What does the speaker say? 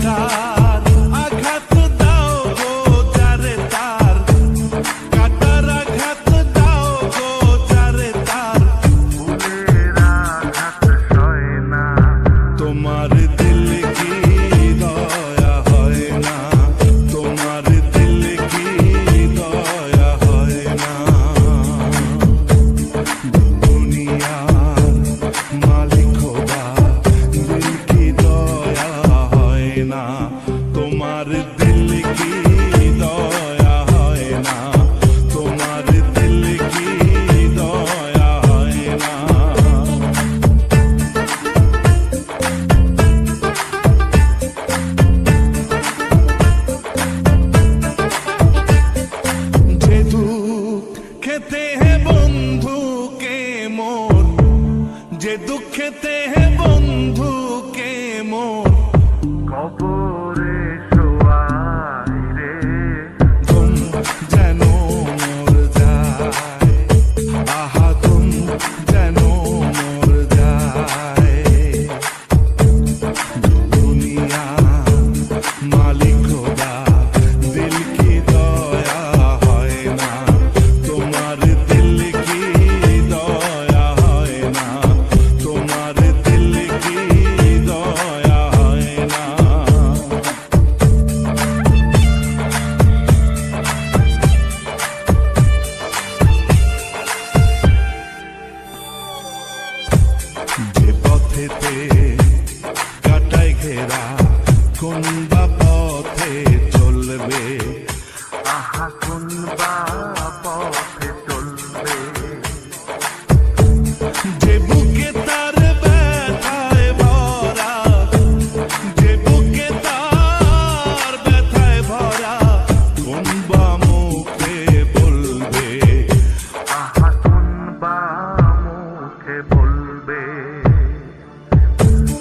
time. দুঃখেতে বন্ধুকে মোর কবরে শোয়াই রে। ঘুম যেন মোর যায় আহা ঘুম যেন মোর যায়। দুনিয়া মালিক খোদা পথেতে কাটায় ঘেরা কোন বা পথে চলবে? আহা কোন বা পথে চলবে?